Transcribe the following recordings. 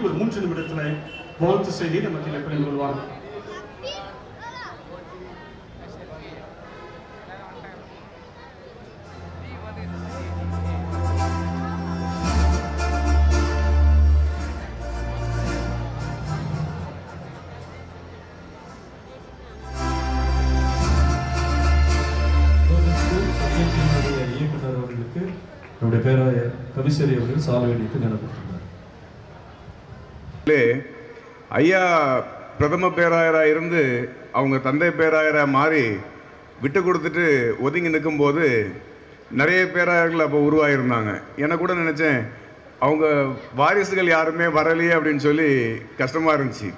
ஒரு மூன்று நிமிடத்துல வாழ்த்து செய்தி நம்ம மத்தியில் பகிர்ந்து கொள்வார் இயக்குனர் அவர்களுக்கு நம்முடைய பேராயர் கவிசரி அவர்கள் சாலை அடித்து நடக்கும் ஐயா பிரதம பேராயராக இருந்து அவங்க தந்தை பேராயராக மாறி விட்டு கொடுத்துட்டு ஒதுங்கி நிற்கும்போது நிறைய பேராயர்கள் அப்போ உருவாகியிருந்தாங்க எனக்கு கூட நினச்சேன் அவங்க வாரிசுகள் யாருமே வரலையே அப்படின்னு சொல்லி கஷ்டமாக இருந்துச்சு.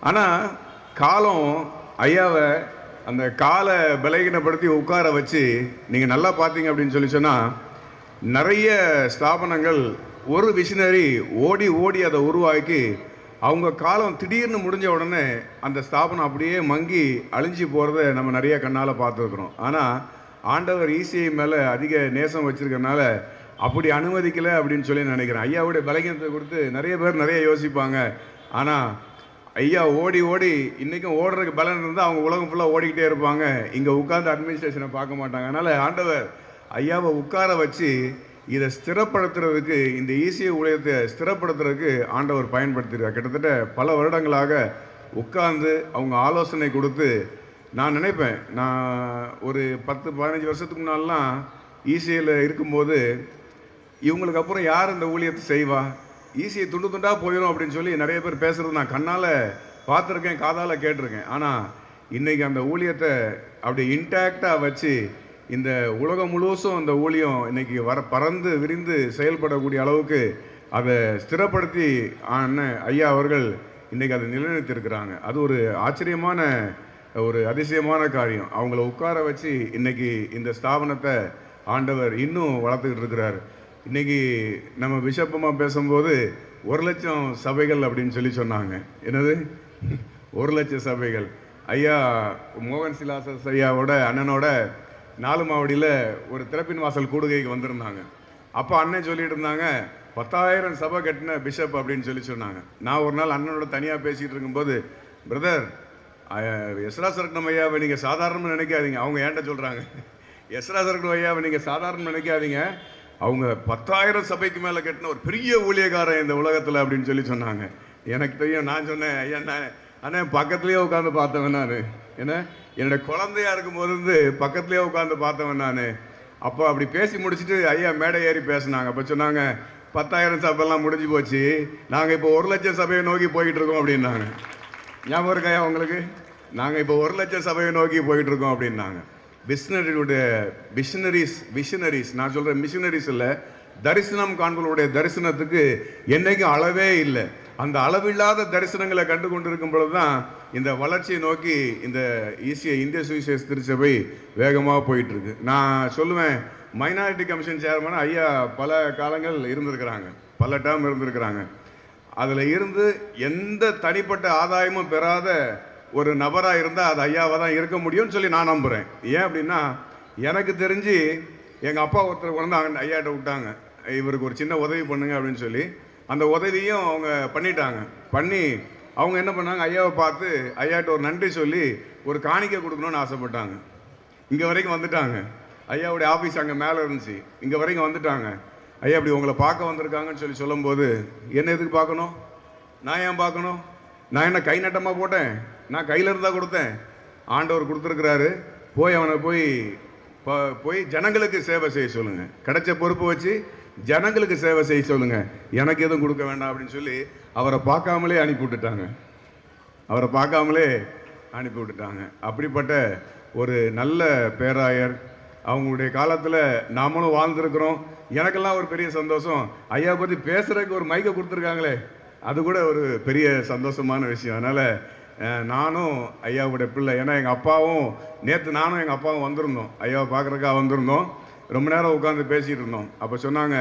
ஆனால் காலம் ஐயாவை அந்த காலை பலகீனப்படுத்தி உட்கார வச்சு நீங்கள் நல்லா பார்த்தீங்க அப்படின்னு சொல்லி சொன்னால் நிறைய ஸ்தாபனங்கள் ஒரு விஷனரி ஓடி ஓடி அதை உருவாக்கி அவங்க காலம் திடீர்னு முடிஞ்ச உடனே அந்த ஸ்தாபனம் அப்படியே மங்கி அழிஞ்சு போகிறத நம்ம நிறைய கண்ணால் பார்த்துருக்குறோம். ஆனால் ஆண்டவர் ஈசிஐ மேலே அதிக நேசம் வச்சுருக்கனால அப்படி அனுமதிக்கலை அப்படின்னு சொல்லி நினைக்கிறேன். ஐயாவுடைய பலகீனத்தை கொடுத்து நிறைய பேர் நிறைய யோசிப்பாங்க. ஆனால் ஐயா ஓடி ஓடி இன்றைக்கும் ஓடுறதுக்கு பலன் இருந்தால் அவங்க உலகம் ஃபுல்லாக ஓடிக்கிட்டே இருப்பாங்க. இங்கே உட்காந்து அட்மினிஸ்ட்ரேஷனை பார்க்க மாட்டாங்க. அதனால் ஆண்டவர் ஐயாவை உட்கார வச்சு இதை ஸ்திரப்படுத்துறதுக்கு இந்த ஈசிய ஊழியத்தை ஸ்திரப்படுத்துறதுக்கு ஆண்டவர் பயன்படுத்திருக்கார். கிட்டத்தட்ட பல வருடங்களாக உட்கார்ந்து அவங்க ஆலோசனை கொடுத்து நான் நினைப்பேன் நான் ஒரு பத்து பதினஞ்சு வருஷத்துக்கு முன்னாடிலாம் ஈசியில் இருக்கும்போது இவங்களுக்கு அப்புறம் யார் இந்த ஊழியத்தை செய்வா? ஈஸியை துண்டு துண்டாக போயிடும் அப்படின்னு சொல்லி நிறைய பேர் பேசுகிறது நான் கண்ணால் பார்த்துருக்கேன் காதால் கேட்டிருக்கேன். ஆனால் இன்றைக்கி அந்த ஊழியத்தை அப்படி இன்டாக்டாக வச்சு இந்த உலகம் முழுவதும் அந்த ஊழியம் இன்னைக்கு வர பறந்து விரிந்து செயல்படக்கூடிய அளவுக்கு அதை ஸ்திரப்படுத்தி அண்ணன் ஐயா அவர்கள் இன்றைக்கி அதை நிலைநிறுத்தியிருக்கிறாங்க. அது ஒரு ஆச்சரியமான ஒரு அதிசயமான காரியம். அவங்கள உட்கார வச்சு இன்றைக்கி இந்த ஸ்தாபனத்தை ஆண்டவர் இன்னும் வளர்த்துக்கிட்டு இருக்கிறார். இன்னைக்கு நம்ம விஷப்பமாக பேசும்போது ஒரு லட்சம் சபைகள் அப்படின்னு சொல்லி சொன்னாங்க. என்னது? ஒரு லட்சம் சபைகள். ஐயா மோகன் சிலாசஸ் ஐயாவோட அண்ணனோட நாலு மாவடியில் ஒரு திறப்பின் வாசல் கூடுகைக்கு வந்திருந்தாங்க. அப்போ அண்ணன் சொல்லிட்டு இருந்தாங்க பத்தாயிரம் சபை கட்டின பிஷப் அப்படின்னு சொல்லி சொன்னாங்க. நான் ஒரு நாள் அண்ணனோட தனியாக பேசிகிட்டு இருக்கும்போது பிரதர் எஸ்ரா சரக்கணம் ஐயாவை நீங்கள் சாதாரணமாக நினைக்காதீங்க. அவங்க ஏன்ட்ட சொல்கிறாங்க எஸ்ரா சரக்கணம் ஐயாவை நீங்கள் சாதாரண நினைக்காதீங்க. அவங்க பத்தாயிரம் சபைக்கு மேலே கட்டின ஒரு பெரிய ஊழியக்காரன் இந்த உலகத்தில் அப்படின்னு சொல்லி சொன்னாங்க. எனக்கு தெரியும் நான் சொன்னேன் ஐயா நான் அண்ணா பக்கத்துலேயே உட்காந்து பார்த்தவன் நான். என்ன? என்னோட குழந்தையா இருக்கும்போது இருந்து பக்கத்துலேயே உட்காந்து பார்த்தவன் நான். அப்போ அப்படி பேசி முடிச்சுட்டு ஐயா மேடை ஏறி பேசினாங்க. அப்போ சொன்னாங்க பத்தாயிரம் சபைலாம் முடிஞ்சு போச்சு. நாங்கள் இப்போ ஒரு லட்சம் சபையை நோக்கி போயிட்டு இருக்கோம் அப்படின்னாங்க. ஞாபகம் இருக்காயா உங்களுக்கு? நாங்கள் இப்போ ஒரு லட்சம் சபையை நோக்கி போயிட்டு இருக்கோம் அப்படின்னாங்க. விஷ்ணரியுடைய மிஷினரிஸ் மிஷினரிஸ் நான் சொல்கிறேன் மிஷினரிஸ் இல்லை தரிசனம் காண்பவர்களுடைய தரிசனத்துக்கு என்னைக்கும் அளவே இல்லை. அந்த அளவில்லாத தரிசனங்களை கண்டு கொண்டிருக்கும் பொழுது தான் இந்த வளர்ச்சியை நோக்கி இந்த ஈசிய இந்திய சுவிசேஷ திருச்சபை வேகமாக போயிட்டு இருக்கு நான் சொல்லுவேன் மைனாரிட்டி கமிஷன் சேர்மன் ஐயா பல காலங்கள் இருந்திருக்கிறாங்க. பல டேர்ம் இருந்திருக்கிறாங்க. அதில் இருந்து எந்த தனிப்பட்ட ஆதாயமும் பெறாத ஒரு நபராக இருந்தால் அது ஐயாவாக தான் இருக்க முடியும்னு சொல்லி நான் நம்புகிறேன் ஏன் அப்படின்னா எனக்கு தெரிஞ்சு எங்கள் அப்பா ஒருத்தர் கொண்டு ஐயாட்ட விட்டாங்க. இவருக்கு ஒரு சின்ன உதவி பண்ணுங்க அப்படின்னு சொல்லி அந்த உதவியும் அவங்க பண்ணிட்டாங்க. பண்ணி அவங்க என்ன பண்ணாங்க? ஐயாவை பார்த்து ஐயாட்ட ஒரு நன்றி சொல்லி ஒரு காணிக்கை கொடுக்கணும்னு ஆசைப்பட்டாங்க. இங்கே வரைக்கும் வந்துட்டாங்க. ஐயாவுடைய ஆஃபீஸ் அங்கே மேலே இருந்துச்சு. இங்கே வரைக்கும் வந்துட்டாங்க. ஐயா இப்படி உங்களை பார்க்க வந்திருக்காங்கன்னு சொல்லி சொல்லும்போது என்ன எதுக்கு பார்க்கணும்? நான் ஏன் பார்க்கணும்? நான் என்ன கை நட்டமாக போட்டேன்? நான் கையில் இருந்தால் கொடுத்தேன். ஆண்டவர் கொடுத்துருக்கிறாரு. போய் அவனை போய் ப- போய் ஜனங்களுக்கு சேவை செய்ய சொல்லுங்கள் கிடைச்ச பொறுப்பு வச்சு ஜனங்களுக்கு சேவை செய்ய சொல்லுங்க. எனக்கு எதுவும் கொடுக்க வேண்டாம் அப்படின்னு சொல்லி அவரை பார்க்காமலே அனுப்பி விட்டுட்டாங்க. அவரை பார்க்காமலே அனுப்பி விட்டுட்டாங்க. அப்படிப்பட்ட ஒரு நல்ல பேராயர். அவங்களுடைய காலத்தில் நாமளும் வாழ்ந்துருக்குறோம். எனக்கெல்லாம் ஒரு பெரிய சந்தோஷம். ஐயா பற்றி பேசுறதுக்கு ஒரு மைக்கை கொடுத்துருக்காங்களே. அது கூட ஒரு பெரிய சந்தோஷமான விஷயம். அதனால் நானும் ஐயாவுடைய பிள்ளை. ஏன்னா எங்கள் அப்பாவும் நேற்று நானும் எங்கள் அப்பாவும் வந்திருந்தோம். ஐயாவை பார்க்குறக்கா வந்திருந்தோம். ரொம்ப நேரம் உட்காந்து பேசிகிட்டு இருந்தோம் அப்போ சொன்னாங்க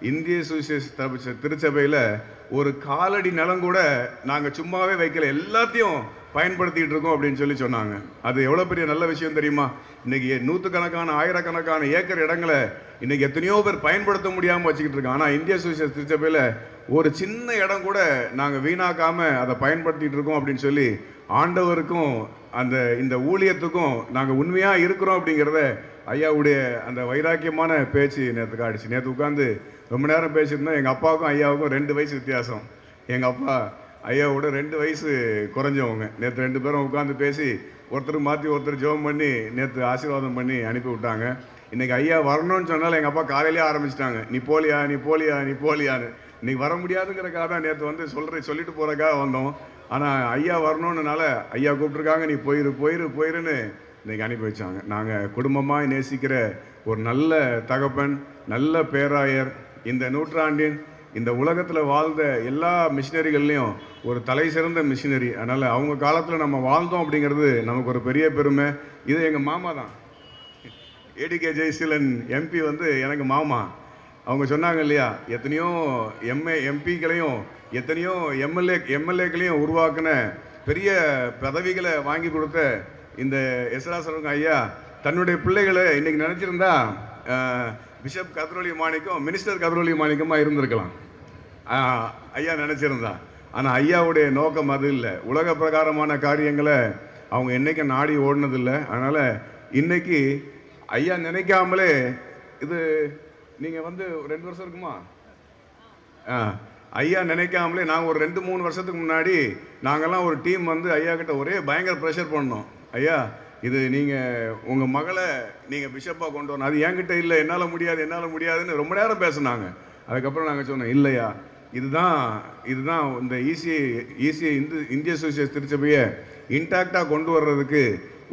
இந்திய சுவிசேஷ தப- திருச்சபையில் ஒரு காலடி நிலம் கூட நாங்கள் சும்மாவே வைக்கல. எல்லாத்தையும் பயன்படுத்திகிட்டு இருக்கோம் அப்படின்னு சொல்லி சொன்னாங்க. அது எவ்வளோ பெரிய நல்ல விஷயம் தெரியுமா? இன்றைக்கி நூற்றுக்கணக்கான ஆயிரக்கணக்கான ஏக்கர் இடங்களை இன்றைக்கி எத்தனையோ பேர் பயன்படுத்த முடியாமல் வச்சுக்கிட்டு இருக்கோம் ஆனால் இந்திய சுவிசேஷ திருச்சபையில் ஒரு சின்ன இடம் கூட நாங்கள் வீணாக்காமல் அதை பயன்படுத்திகிட்டு இருக்கோம் அப்படின்னு சொல்லி ஆண்டவருக்கும் அந்த இந்த ஊழியத்துக்கும் நாங்கள் உண்மையாக இருக்கிறோம் அப்படிங்கிறத ஐயாவுடைய அந்த வைராக்கியமான பேச்சு நேற்று காடிச்சு நேற்று உட்காந்து ரொம்ப நேரம் பேசியிருந்தோம். எங்கள் அப்பாவுக்கும் ஐயாவுக்கும் ரெண்டு வயசு வித்தியாசம். எங்கள் அப்பா ஐயாவோட ரெண்டு வயசு குறைஞ்சவங்க. நேற்று ரெண்டு பேரும் உட்காந்து பேசி ஒருத்தர் மாற்றி ஒருத்தர் ஜெபம் பண்ணி நேற்று ஆசீர்வாதம் பண்ணி அனுப்பி விட்டாங்க. இன்றைக்கி ஐயா வரணும்னு சொன்னால் எங்கள் அப்பா காலையிலே ஆரம்பிச்சிட்டாங்க. நீ போலியா நீ போலியா நீ போலியான்னு. இன்றைக்கி வர முடியாதுங்கிறக்காக தான் நேற்று வந்து சொல்கிற சொல்லிட்டு போகிறக்காக வந்தோம். ஆனால் ஐயா வரணும்னுனால ஐயா கூப்பிட்ருக்காங்க நீ போயிரு போயிரு போயிருன்னு இன்றைக்கி அனுப்பி வச்சாங்க நாங்கள் குடும்பமாக நேசிக்கிற ஒரு நல்ல தகப்பன் நல்ல பேராயர் இந்த நூற்றாண்டின் இந்த உலகத்தில் வாழ்ந்த எல்லா மிஷினரிகள்லேயும் ஒரு தலை சிறந்த மிஷினரி. அதனால் அவங்க காலத்தில் நம்ம வாழ்ந்தோம் அப்படிங்கிறது நமக்கு ஒரு பெரிய பெருமை. இது எங்கள் மாமா தான். ஏடிகே ஜெயசீலன் எம்பி வந்து எனக்கு மாமா. அவங்க சொன்னாங்க இல்லையா எத்தனையோ எம்ஏ எம்பிக்களையும் எத்தனையோ எம்எல்ஏ எம்எல்ஏக்களையும் உருவாக்கின பெரிய பதவிகளை வாங்கி கொடுத்த இந்த எஸ்ராசரங்க ஐயா தன்னுடைய பிள்ளைகளை இன்னைக்கு நினச்சிருந்தா பிஷப் கதிரொலி மாணிக்கம் மினிஸ்டர் கதிரொலி மாணிக்கமாக இருந்திருக்கலாம். ஐயா நினச்சிருந்தா. ஆனால் ஐயாவுடைய நோக்கம் அது இல்லை. உலக பிரகாரமான காரியங்களை அவங்க என்னைக்கும் நாடி ஓடினதில்லை. அதனால் இன்னைக்கு ஐயா நினைக்காமலே இது நீங்கள் வந்து ரெண்டு வருஷம் இருக்குமா? ஆ ஐயா நினைக்காமலே நாங்கள் ஒரு ரெண்டு மூணு வருஷத்துக்கு முன்னாடி நாங்கள்லாம் ஒரு டீம் வந்து ஐயா கிட்ட ஒரே பயங்கர ப்ரெஷர் பண்ணோம். ஐயா இது நீங்கள் உங்கள் மகளை நீங்கள் பிஷப்பாக கொண்டு வரணும். அது என்கிட்ட இல்லை. என்னால் முடியாது என்னால் முடியாதுன்னு ரொம்ப நேரம் பேசினாங்க. அதுக்கப்புறம் நாங்கள் சொன்னோம் இல்லையா இதுதான் இதுதான் இந்த ஈசி ஈசி இந்து இந்திய சுவிசேஷ திருச்சபையை இன்டாக்டாக கொண்டு வர்றதுக்கு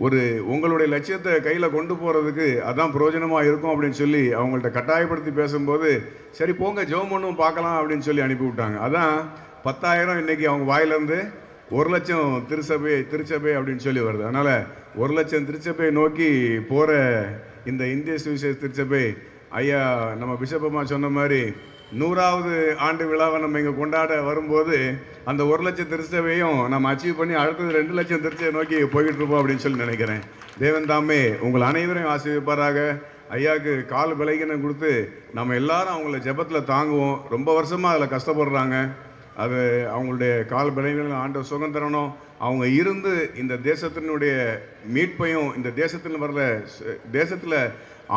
ஒரு உங்களுடைய லட்சியத்தை கையில் கொண்டு போகிறதுக்கு அதான் பிரயோஜனமாக இருக்கும் அப்படின்னு சொல்லி அவங்கள்ட்ட கட்டாயப்படுத்தி பேசும்போது சரி போங்க ஜோம் ஒன்றும் பார்க்கலாம் அப்படின்னு சொல்லி அனுப்பி விட்டாங்க அதான் பத்தாயிரம் இன்னைக்கு அவங்க வாயிலேருந்து ஒரு லட்சம் திருச்சபை திருச்சபை அப்படின்னு சொல்லி வருது. அதனால் ஒரு லட்சம் திருச்சபையை நோக்கி போகிற இந்த இந்திய சுவிசேஷ திருச்சபை ஐயா நம்ம பிஷப்பம்மா சொன்ன மாதிரி நூறாவது ஆண்டு விழாவை நம்ம இங்கே கொண்டாட வரும்போது அந்த ஒரு லட்சம் திருச்சபையும் நம்ம அச்சீவ் பண்ணி அடுத்தது ரெண்டு லட்சம் திருச்சபை நோக்கி போய்கிட்டு இருப்போம் அப்படின்னு சொல்லி நினைக்கிறேன். தேவன் தாமே உங்கள் அனைவரையும் ஆசீர்வதிப்பாராக ஐயாவுக்கு கால் விலகினம் கொடுத்து நம்ம எல்லாரும் அவங்கள ஜெபத்தில் தாங்குவோம். ரொம்ப வருஷமாக அதில் கஷ்டப்படுறாங்க. அது அவங்களுடைய கால் பலவீனங்கள் ஆண்ட சுதந்திரனும் அவங்க இருந்து இந்த தேசத்தினுடைய மீட்பையும் இந்த தேசத்தில் வர்ற தேசத்தில்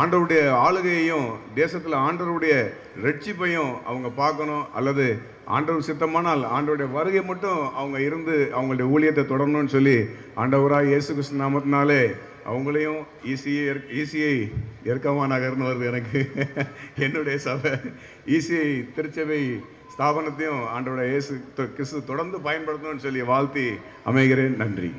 ஆண்டவருடைய ஆளுகையையும் தேசத்தில் ஆண்டவருடைய ரட்சிப்பையும் அவங்க பார்க்கணும். அல்லது ஆண்டவர் சித்தமானால் ஆண்டவருடைய வருகை மட்டும் அவங்க இருந்து அவங்களுடைய ஊழியத்தை தொடரணும்னு சொல்லி ஆண்டவராக இயேசு கிருஷ்ண நாமத்தினாலே அவங்களையும் ஈஸியை ஈஸியை எருக்கமா நகர்னு வருது எனக்கு. என்னுடைய சபை ஈஸியை திருச்சபை ஸ்தாபனத்தையும் ஆண்டோட இயேசு கிறிஸ்து தொடர்ந்து பயன்படுத்தணும்னு சொல்லி வாழ்த்தி அமைகிறேன். நன்றி.